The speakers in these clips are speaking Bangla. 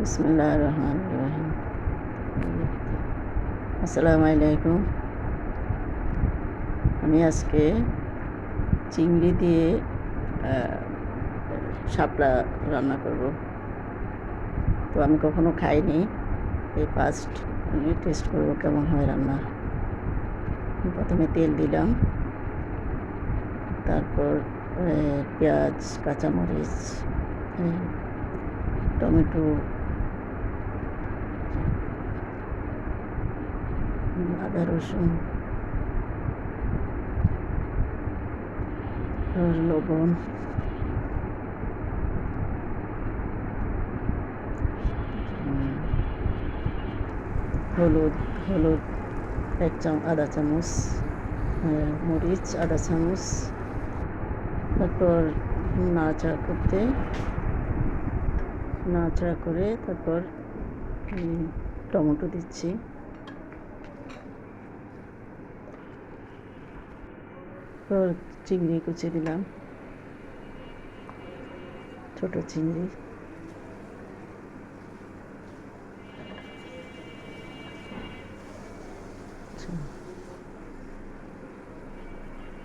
বিসমুল্লাহ রহমান রহিম আসসালামু আলাইকুম আমি আজকে চিংড়ি দিয়ে শাপলা রান্না করব। তো আমি কখনো খাইনি। এই ফার্স্ট আমি টেস্ট করব কেমন হয় রান্না। প্রথমে তেল দিলাম। তারপর পেঁয়াজ, কাঁচামরিচ টমেটো আদা রসুন লবণ হলুদ হলুদ এক চাম আধা চামচ মরিচ আধা চামচ তারপর নাড়াচাড়া করতে নাড়াচাড়া করে তারপর টমেটো দিচ্ছি তারপর চিংড়ি কুচি দিলাম। ছোট চিংড়ি।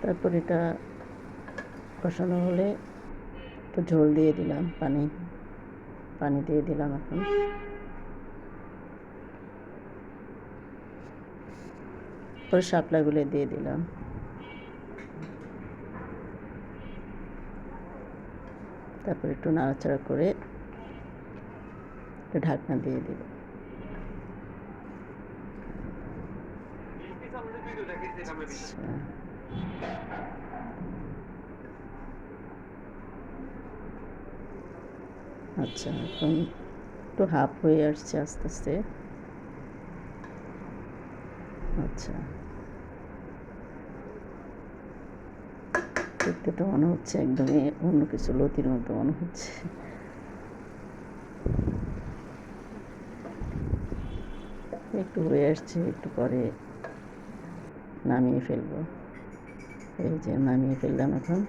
তারপর এটা কষানো হলে একটু ঝোল দিয়ে দিলাম, পানি পানি দিয়ে দিলাম এখন। পরে শাপলাগুলো দিয়ে দিলাম। তারপর একটু নাড়াচাড়া করে একটু ঢাকনা দিয়ে দিব। আচ্ছা এখন একটু হাফ হয়ে আসছে আস্তে আস্তে। আচ্ছা। দেখতে তো মনে হচ্ছে একদমই অন্য কিছু লতির মতো মনে হচ্ছে। একটু হয়ে আসছে, একটু পরে নামিয়ে ফেলব। এই যে নামিয়ে ফেললাম এখন।